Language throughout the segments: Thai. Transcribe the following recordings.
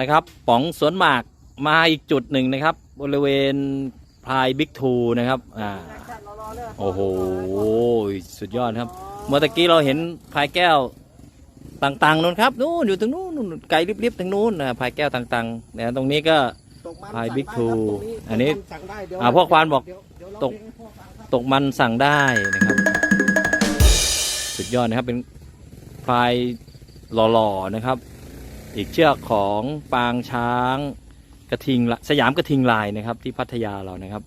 นะครับป๋องสวนหมากมาอีกจุดหนึ่งนะครับ บริเวณพายบิ๊กทูนะครับอ่าโอ้โหสุดยอดครับ เมื่อตะกี้เราเห็นพายแก้วต่างๆนู้นครับนู่นอยู่ตรงนู้นนู่นไกลริบๆทางนู้นนะพายแก้วต่างๆเนี่ตรงนี้ก็พาย Big สั่ง Two ได้ครับตรงอันนี้สั่งได้เดี๋ยวอ่าพ่อควานบอกตกตกมันสั่งได้นะครับ สุดยอดนะครับเป็นพายหล่อๆนะครับ อีกเชือกของปางช้างกระทิงละสยามกระทิงลายนะครับ ที่พัทยาเรานะครับ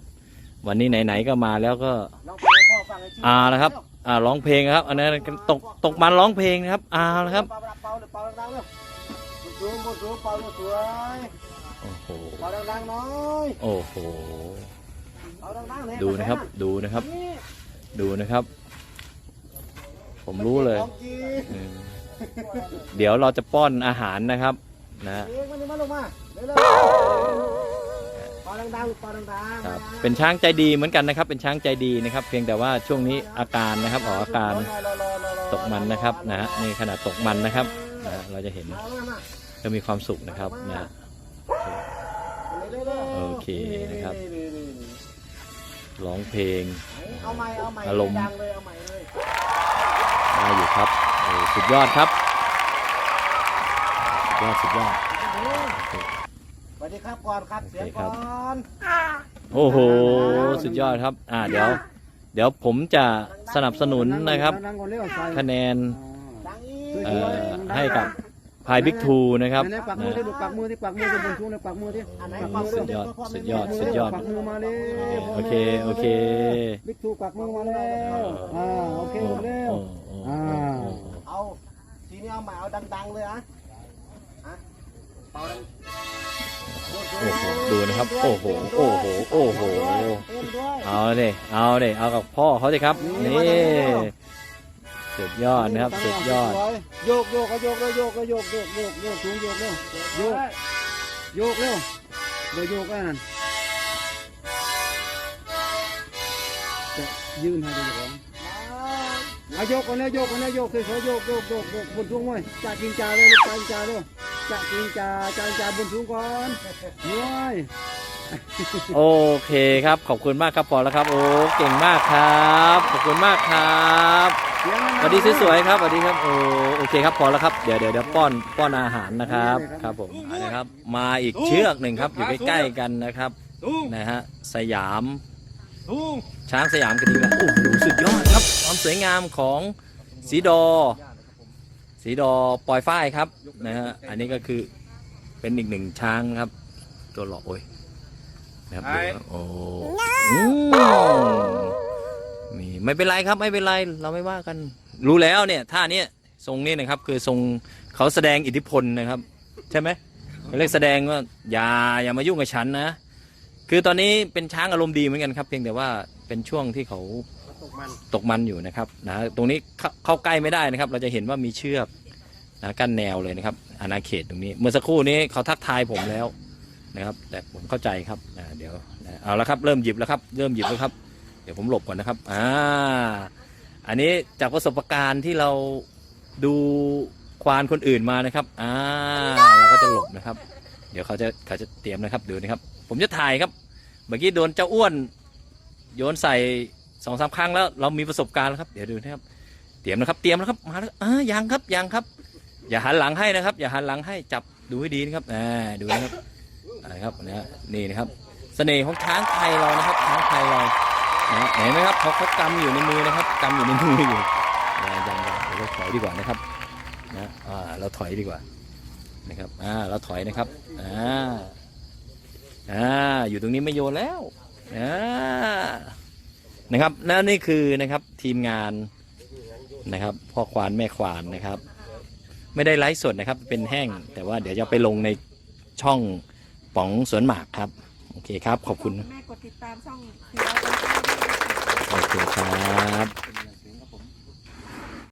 วันนี้ไหนๆก็มาแล้วก็ลองเพลงให้พ่อฟังให้ชื่อ่านะครับอ่าร้องเพลงนะครับ อันนั้นตกตกมันร้องเพลงนะครับอ่านะครับเป่าเป่าเป่าดังๆเร็วบุญสูงบุญสูงเป่าสวยโอ้โหเป่าดังๆหน้อยโอ้โหเป่าดังๆเลยดูนะครับดูนะครับนี่ดูนะครับ ผมรู้เลยของจริง เออเดี๋ยวเราจะป้อนอาหารนะครับ นะ เองมันนี่มาลงมาเร็วๆเป่าดังๆเป่าดังๆครับ เป็นช้างใจดีเหมือนกันนะครับ เป็นช้างใจดีนะครับ เพียงแต่ว่าช่วงนี้อาการนะครับออกอาการตกมันนะครับนะฮะนี่ขนาดตกมันนะครับนะฮะเราจะเห็นมามามาก็มีความสุขนะครับนะฮะเร็วๆโอเคนะครับๆร้องเพลงๆเอาใหม่เอาใหม่อารมณ์ ดังเลยเอาใหม่เลย ได้อยู่ครับโอ้ สุดยอดครับสุดยอดสุดยอด สวัสดีครับก่อนครับเสียงโอเคครัก่บอนโอ้โห สุดยอดครับ อ่าเดี๋ยว เดี๋ยวผมจะสนับสนุนนะครับดังๆก่อนเร็วใส่คะแนนดังอีกเอ่อให้กับพายบิ๊กทูนะครับไหนๆปักมือที่ดูปักมือที่ปักมือที่บนทุ่งเลยปักมือที่อันไหนปักมือสุดยอดสุดยอดสุดยอด ปักมือมาเลยโอเค โอเค บิ๊กทูปักมือมาแล้วอ่าโอเคหมดแล้ว อ่า เอาทีนี้เอาใหม่เอา ดังๆเลยอะอะเป่าดังโอ้โหดูนะครับ โอ้โห โอ้โห โอ้โหเต้นด้วยเอาเลยเอาเลยเอากับพ่อเขาสิครับ นี่สุดยอดนะครับสุดยอด โยกโยกก็โยกเลยโยกก็โยกโยกโยกโยกสูงโยกเร็วโยกโยกเร็วโดยโยกแล้วนั่นจะยืนให้ดูของ เอาโยกกันเลยโยกกันเลยโยกสวยๆโยกโยกโยกโยกบนทุ่งไว้จ่ากินจ่าเลยลูกจ่ากินจ่าเลยจ่ากินจ่าจ่ากินจ่าบนทุ่งก่อนด้วยโอเคครับ ขอบคุณมากครับพอแล้วครับ โอ้เก่งมากครับ ขอบคุณมากครับเสียงมันสวัสดีสวยๆครับสวัสดีครับโอ้โอเคครับพอแล้วครับเดี๋ยวเดี๋ยวเดี๋ยวป้อนป้อนอาหารนะครับครับผมอันนะครับ มาอีกเชือกหนึ่งครับอยู่ใกล้ๆกันนะครับนะฮะสยาม ช้างสยามกระทิงละโอ้โหสุดยอดครับ ความสวยงามของสีดอ สีดอปล่อยฝ้ายครับนะฮะอันนี้ก็คือเป็นอีกหนึ่งช้างครับ ตัวหล่อโอ้ยนะครับดูครับโอ้อืมนี่ไม่เป็นไรครับไม่เป็นไรเราไม่ว่ากัน รู้แล้วเนี่ยท่าเนี้ยทรงนี้นะครับคือทรงเขาแสดงอิทธิพลนะครับ ใช่ไหมเขาเรียกแสดงว่าอย่าอย่ามายุ่งกับฉันนะ คือตอนนี้เป็นช้างอารมณ์ดีเหมือนกันครับ เพียงแต่ว่าเป็นช่วงที่เขาตกมันตกมันอยู่นะครับนะตรงนี้เข้าเข้าใกล้ไม่ได้นะครับ เราจะเห็นว่ามีเชือกนะกั้นแนวเลยนะครับอาณาเขตตรงนี้ เมื่อสักครู่นี้เขาทักทายผมแล้วนะครับ แต่ผมเข้าใจครับนะเดี๋ยวนะเอาละครับเริ่มหยิบแล้วครับ เริ่มหยิบแล้วครับ เดี๋ยวผมหลบก่อนนะครับอ่าอันนี้จากประสบการณ์ที่เราดูควานคนอื่นมานะครับอ่าเราก็จะหลบนะครับ เดี๋ยวเขาจะเขาจะเตรียมนะครับดูนะครับ ผมจะถ่ายครับ เมื่อกี้โดนเจ้าอ้วน โยนใส่สองสามครั้งแล้วเรามีประสบการณ์แล้วครับ เดี๋ยวดูนะครับ เตรียมนะครับ เตรียมแล้วครับมาแล้วอ่ายังครับยังครับ อย่าหันหลังให้นะครับ อย่าหันหลังให้จับดูให้ดีนะครับอ่าดูนะครับนะครับนะนี่นะครับ เสน่ห์ของช้างไทยเรานะครับ ช้างไทยเรานะเห็นไหมครับเขาเขากำอยู่ในมือนะครับกำอยู่ในมืออยู่ยังยังเดี๋ยวเราถอยดีกว่านะครับนะอ่าเราถอยดีกว่า นะครับอ่าเราถอยนะครับอ่าอ่าอยู่ตรงนี้ไม่โยนแล้วอ่านะครับแล้วนี่คือนะครับทีมงานนะครับพ่อควานแม่ควานนะครับ ไม่ได้ไลฟ์สดนะครับเป็นแห้งแต่ว่าเดี๋ยวจะไปลงในช่องป๋องสวนหมากครับ โอเคครับ ขอบคุณแม่กดติดตามช่องคือเราต้องโอเคครับ